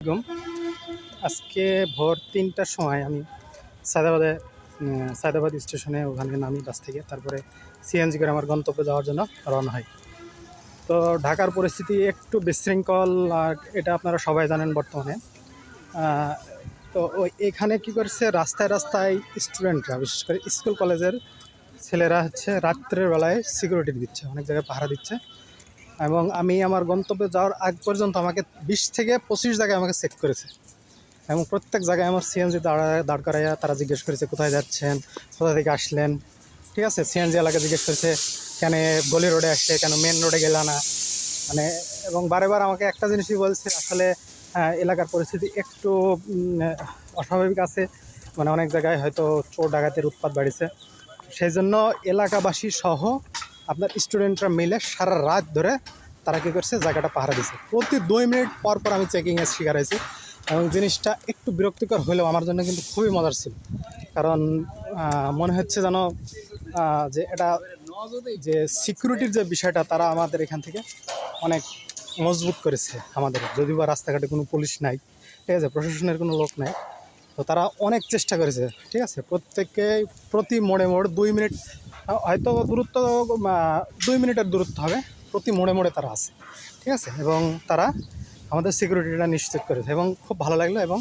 আলাইকুম। আজকে ভোর তিনটার সময় আমি সায়দাবাদে সায়দাবাদ স্টেশনে ওখানে নামি বাস থেকে, তারপরে সিএনজি করে আমার গন্তব্যে যাওয়ার জন্য রওনা হয় তো ঢাকার পরিস্থিতি একটু বিশৃঙ্খল, আর এটা আপনারা সবাই জানেন বর্তমানে। তো ওই এখানে কি করছে, রাস্তায় রাস্তায় স্টুডেন্টরা, বিশেষ করে স্কুল কলেজের ছেলেরা হচ্ছে রাত্রের বেলায় সিকিউরিটি দিচ্ছে, অনেক জায়গায় পাহারা দিচ্ছে। এবং আমি আমার গন্তব্যে যাওয়ার আগ পর্যন্ত আমাকে বিশ থেকে পঁচিশ জায়গায় আমাকে চেক করেছে। এবং প্রত্যেক জায়গায় আমার সিএনজি দাঁড়া, দাঁড় করাইয়া তারা জিজ্ঞেস করেছে, কোথায় যাচ্ছেন? কোথা থেকে আসলেন? ঠিক আছে? সিএনজি এলাকা জিজ্ঞেস করেছে, কেন গলি রোডে আসছে কেন মেন রোডে গেলা না? মানে এবং বারে বার আমাকে একটা জিনিসই বলছে, আসলে এলাকার পরিস্থিতি একটু অস্বাভাবিক আছে। মানে অনেক জায়গায় হয়তো চোর ডাকাতের উৎপাত বাড়িছে। সেই জন্য এলাকাবাসী সহ আপনার স্টুডেন্টরা মিলে সারা রাত ধরে তারা কী করছে? জায়গাটা পাহারা দিছে। প্রতি দুই মিনিট পর পর আমি চেকিংয়ের শিকার হয়েছি এবং জিনিসটা একটু বিরক্তিকর হলেও আমার জন্য কিন্তু খুবই মজার ছিল। কারণ মনে হচ্ছে যেন যে এটা যে সিকিউরিটির যে বিষয়টা তারা আমাদের এখান থেকে অনেক মজবুত করেছে আমাদের। যদিও বা রাস্তাঘাটে কোনো পুলিশ নাই, ঠিক আছে? প্রশাসনের কোনো লোক নাই। তো তারা অনেক চেষ্টা করেছে, ঠিক আছে? প্রত্যেককে প্রতি মোড়ে মোড় দুই মিনিট হয়তো দূরত্ব দুই মিনিটের দূরত্ব হবে। প্রতি মোড়ে মোড়ে তারা আছে ঠিক আছে? এবং তারা আমাদের সিকিউরিটিটা নিশ্চিত করেছে এবং খুব ভালো লাগল এবং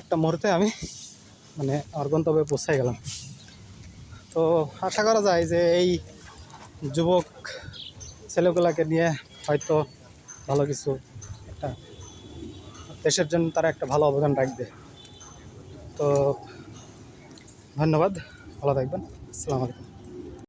একটা মুহূর্তে আমি মানে আমার গন্তব্যে পৌঁছে গেলাম। তো আশা করা যায় যে এই যুবক ছেলেগুলোকে নিয়ে হয়তো ভালো কিছু একটা দেশের জন্য তারা একটা ভালো অবদান রাখবে। তো ধন্যবাদ, ভালো থাকবেন। আসসালামু আলাইকুম।